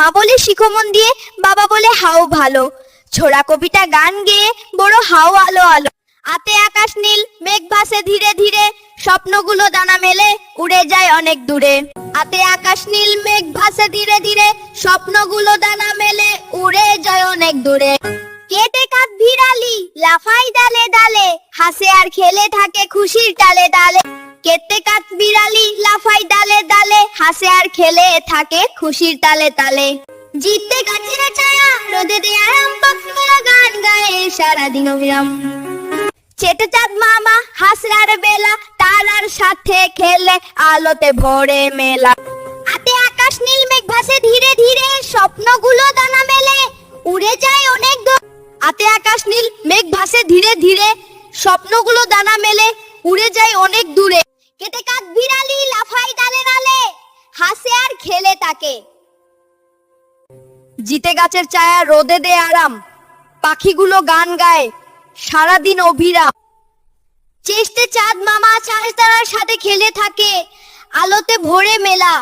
মা বলে শিখমন দিয়ে, বাবা বলে হাও ভালো। ছোড়া কবিতা গান গেয়ে বড় হাও আলো আলো। আতে আকাশ নীল, মেঘ ভাসে ধীরে ধীরে, স্বপ্নগুলো দানা মেলে, উড়ে যায় অনেক দূরে। আতে আকাশ নীল, মেঘ ভাসে ধীরে ধীরে, স্বপ্নগুলো দানা মেলে, উড়ে যায় অনেক দূরে। কেটে কাত ভিড়ালি, লাফাই ডালে ডালে, হাসে আর খেলে থাকে খুশির ডালে ডালে কেটে হাসে আর খেলে থাকে খুশির তালে তালে। জিততে গাছের ছায়া, রোদে দে আরাম পাখরা গান গায়ে সারাদিন অবিরাম চেটে চাঁদ মামা, হাসরার বেলা তারার সাথে খেলে আলোতে ভরে মেলা। আতে আকাশ নীল, মেঘ ভাসে ধীরে ধীরে, স্বপ্নগুলো দানা মেলে, উড়ে যায় অনেক দূর। আতে আকাশ নীল, মেঘ ভাসে ধীরে ধীরে, স্বপ্নগুলো দানা মেলে, উড়ে যায় অনেক দূরে। কেটে কাক বিড়ালি লাফাই ডালে তাকে জিতে গাছের ছায়া রোদে দে আরাম, পাখিগুলো গান গায়, সারাদিন অভিরাম। চেষ্টে চাঁদ মামা চাঁদ তারার সাথে খেলে থাকে, আলোতে ভরে মেলা।